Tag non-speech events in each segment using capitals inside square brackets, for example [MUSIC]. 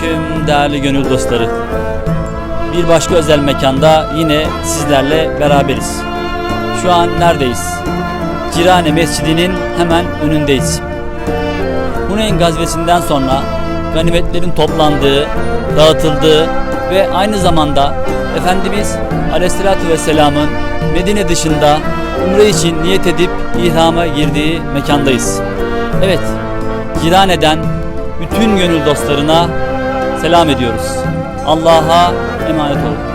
Selamünaleyküm değerli gönül dostları. Bir başka özel mekanda yine sizlerle beraberiz. Şu an neredeyiz? Cirane Mescidi'nin hemen önündeyiz. Huneyn gazvesinden sonra ganimetlerin toplandığı, dağıtıldığı ve aynı zamanda Efendimiz Aleyhisselatü Vesselam'ın Medine dışında umre için niyet edip ihrama girdiği mekandayız. Evet, Cirane'den bütün gönül dostlarına selam ediyoruz. Allah'a emanet olun.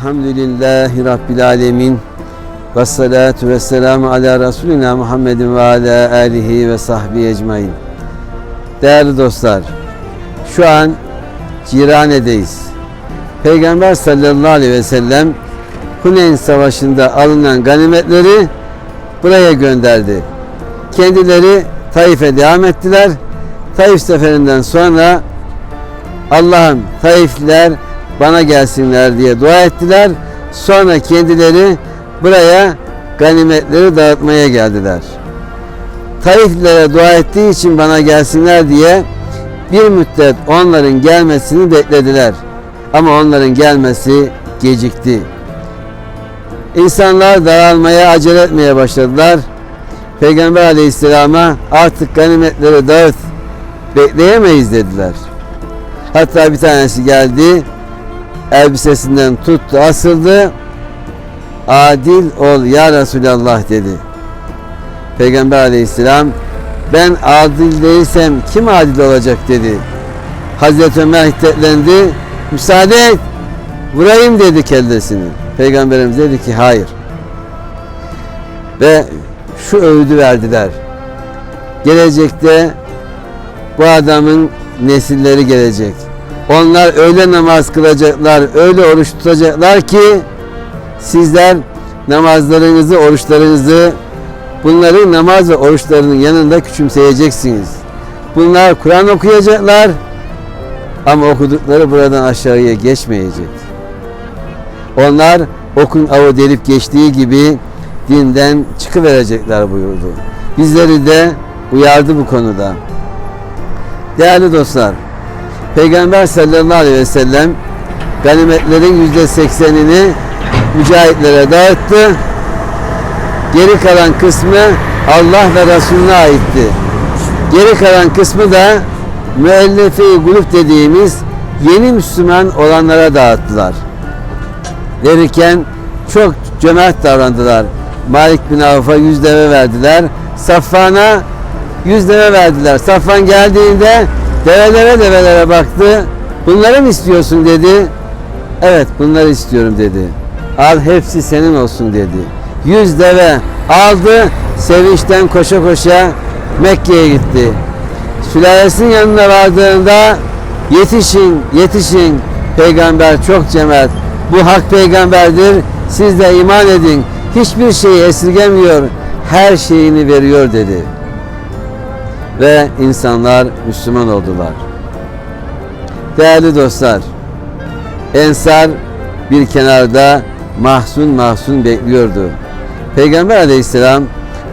Elhamdülillahi Rabbil Alemin ve salatu ve selamu ala Resulina Muhammedin ve ala alihi ve sahbihi ecmain. Değerli dostlar, şu an Cirane'deyiz. Peygamber sallallahu aleyhi ve sellem Huneyn Savaşı'nda alınan ganimetleri buraya gönderdi. Kendileri Taif'e devam ettiler. Taif seferinden sonra Allah'ım Taifliler bana gelsinler diye dua ettiler. Sonra kendileri buraya ganimetleri dağıtmaya geldiler. Taiflilere dua ettiği için bana gelsinler diye bir müddet onların gelmesini beklediler. Ama onların gelmesi gecikti. İnsanlar daralmaya, acele etmeye başladılar. Peygamber aleyhisselama artık ganimetleri dağıt, bekleyemeyiz dediler. Hatta bir tanesi geldi, elbisesinden tuttu, asıldı. Adil ol ya Resulallah dedi. Peygamber aleyhisselam ben adil değilsem kim adil olacak dedi. Hazreti Ömer hiddetlendi. Müsaade et. Vurayım dedi kellesini. Peygamberimiz dedi ki hayır. Ve şu öğüdü verdiler. Gelecekte bu adamın nesilleri gelecek. Onlar öyle namaz kılacaklar, öyle oruç tutacaklar ki sizler namazlarınızı, oruçlarınızı bunların namaz ve oruçlarının yanında küçümseyeceksiniz. Bunlar Kur'an okuyacaklar ama okudukları buradan aşağıya geçmeyecek. Onlar okun avı delip geçtiği gibi dinden çıkıverecekler buyurdu. Bizleri de uyardı bu konuda. Değerli dostlar, Peygamber sallallahu aleyhi ve sellem ganimetlerin yüzde seksenini mücahitlere dağıttı. Geri kalan kısmı Allah ve Resulüne aitti. Geri kalan kısmı da müellefe grup dediğimiz yeni Müslüman olanlara dağıttılar. Verirken çok cömert davrandılar. Malik bin Avf'a yüz deve verdiler. Safvan'a yüz deve verdiler. Safvan geldiğinde develere develere baktı. Bunları mı istiyorsun dedi. Evet bunları istiyorum dedi. Al hepsi senin olsun dedi. Yüz deve aldı. Sevinçten koşa koşa Mekke'ye gitti. Sülalesinin yanına vardığında yetişin yetişin peygamber çok cömert. Bu hak peygamberdir. Siz de iman edin. Hiçbir şeyi esirgemiyor. Her şeyini veriyor dedi ve insanlar Müslüman oldular. Değerli dostlar, Ensar bir kenarda mahzun mahzun bekliyordu. Peygamber aleyhisselam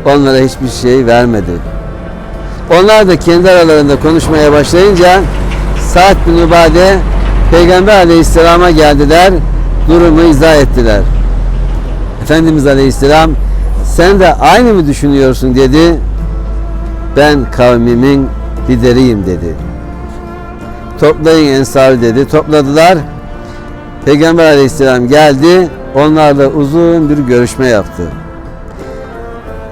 onlara hiçbir şey vermedi. Onlar da kendi aralarında konuşmaya başlayınca Sa'd bin Ubade Peygamber aleyhisselama geldiler, durumu izah ettiler. Efendimiz aleyhisselam sen de aynı mı düşünüyorsun dedi ben kavmimin lideriyim dedi. Toplayın ensar dedi. Topladılar. Peygamber aleyhisselam geldi. Onlarla uzun bir görüşme yaptı.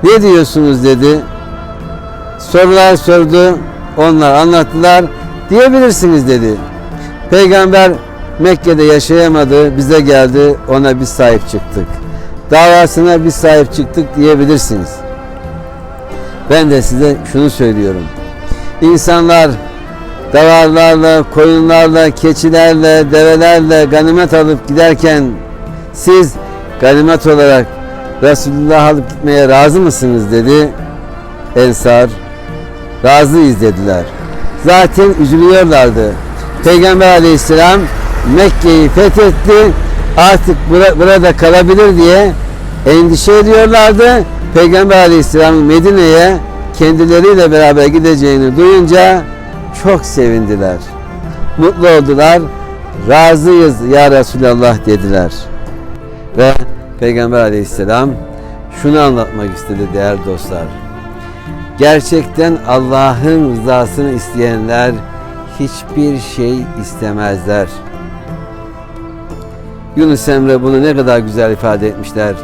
Ne diyorsunuz dedi. Sorular sordu. Onlar anlattılar. Diyebilirsiniz dedi. Peygamber Mekke'de yaşayamadı, bize geldi, ona biz sahip çıktık. Davasına biz sahip çıktık diyebilirsiniz. Ben de size şunu söylüyorum. İnsanlar davarlarla, koyunlarla, keçilerle, develerle ganimet alıp giderken siz ganimet olarak Resulullah alıp gitmeye razı mısınız dedi. Ensar razıyız dediler. Zaten üzülüyorlardı. Peygamber aleyhisselam Mekke'yi fethetti. Artık bura- burada kalabilir diye endişe ediyorlardı. Peygamber aleyhisselamın Medine'ye kendileriyle beraber gideceğini duyunca çok sevindiler. Mutlu oldular. Razıyız ya Resulallah dediler. Ve Peygamber aleyhisselam şunu anlatmak istedi değerli dostlar. Gerçekten Allah'ın rızasını isteyenler hiçbir şey istemezler. Yunus Emre bunu ne kadar güzel ifade etmişler.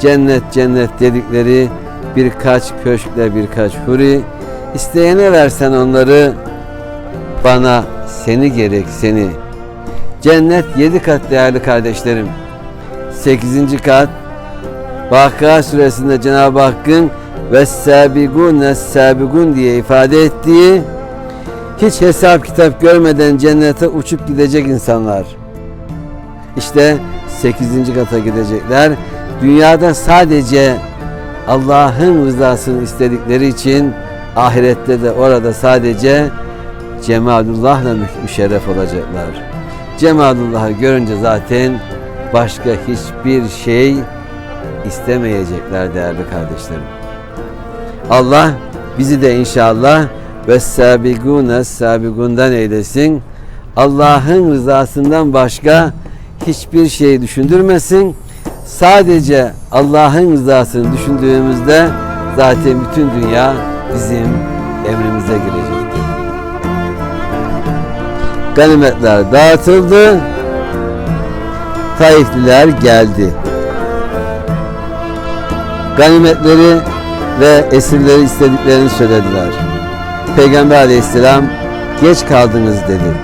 Cennet cennet dedikleri birkaç köşkle birkaç huri. İsteyene versen onları bana seni gerek seni. Cennet yedi kat değerli kardeşlerim. Sekizinci kat Vakıa suresinde Cenab-ı Hakk'ın ve sabigun sabigun diye ifade ettiği hiç hesap kitap görmeden cennete uçup gidecek insanlar. İşte 8. kata gidecekler. Dünyada sadece Allah'ın rızasını istedikleri için ahirette de orada sadece Cemalullah'la mü- müşerref olacaklar. Cemalullah'ı görünce zaten başka hiçbir şey istemeyecekler değerli kardeşlerim. Allah bizi de inşallah ve sabigune sabigundan eylesin. Allah'ın rızasından başka hiçbir şey düşündürmesin. Sadece Allah'ın rızasını düşündüğümüzde zaten bütün dünya bizim emrimize girecektir. Ganimetler dağıtıldı. Taifliler geldi. Ganimetleri ve esirleri istediklerini söylediler. Peygamber aleyhisselam geç kaldınız dedi.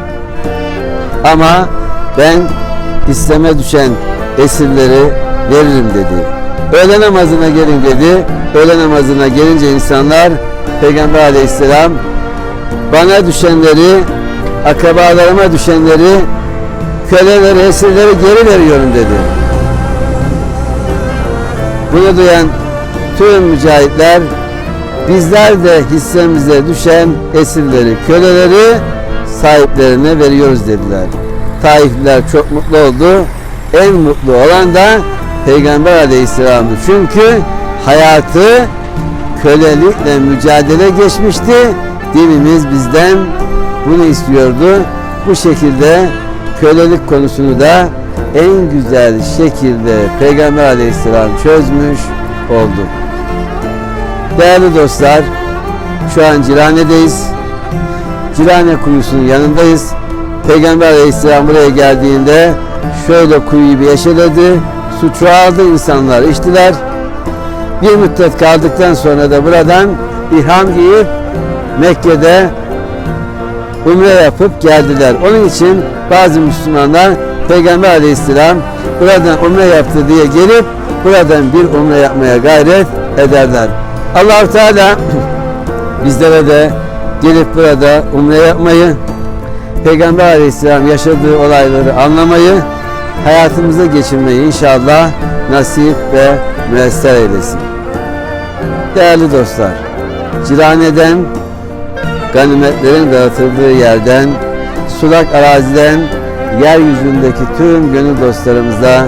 Ama ben isteme düşen esirleri veririm dedi. Öğle namazına gelin dedi. Öğle namazına gelince insanlar Peygamber aleyhisselam bana düşenleri, akrabalarıma düşenleri, köleleri, esirleri geri veriyorum dedi. Bunu duyan tüm mücahitler bizler de hissemize düşen esirleri, köleleri sahiplerine veriyoruz dediler. Taifliler çok mutlu oldu. En mutlu olan da Peygamber Aleyhisselam'dı. Çünkü hayatı kölelikle mücadele geçmişti. Dinimiz bizden bunu istiyordu. Bu şekilde kölelik konusunu da en güzel şekilde Peygamber Aleyhisselam çözmüş oldu. Değerli dostlar, şu an Cirane'deyiz. Cirane kuyusunun yanındayız. Peygamber Aleyhisselam buraya geldiğinde şöyle kuyuyu bir eşeledi. Su çoğaldı, insanlar içtiler. Bir müddet kaldıktan sonra da buradan ihram giyip Mekke'de umre yapıp geldiler. Onun için bazı Müslümanlar Peygamber Aleyhisselam buradan umre yaptı diye gelip buradan bir umre yapmaya gayret ederler. allah Teala [CLEARS THROAT] bizlere de gelip burada umre yapmayı, Peygamber Aleyhisselam yaşadığı olayları anlamayı, hayatımıza geçirmeyi inşallah nasip ve müyesser eylesin. Değerli dostlar, Cirane'den ganimetlerin dağıtıldığı yerden, sulak araziden, yeryüzündeki tüm gönül dostlarımıza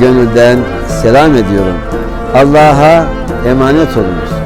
gönülden selam ediyorum. Allah'a emanet olunuz.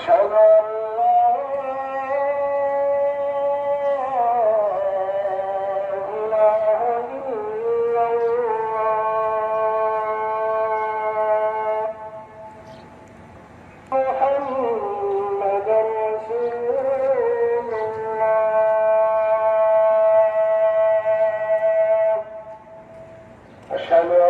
أشهد أن لا إله إلا الله محمد رسول الله أشهد أن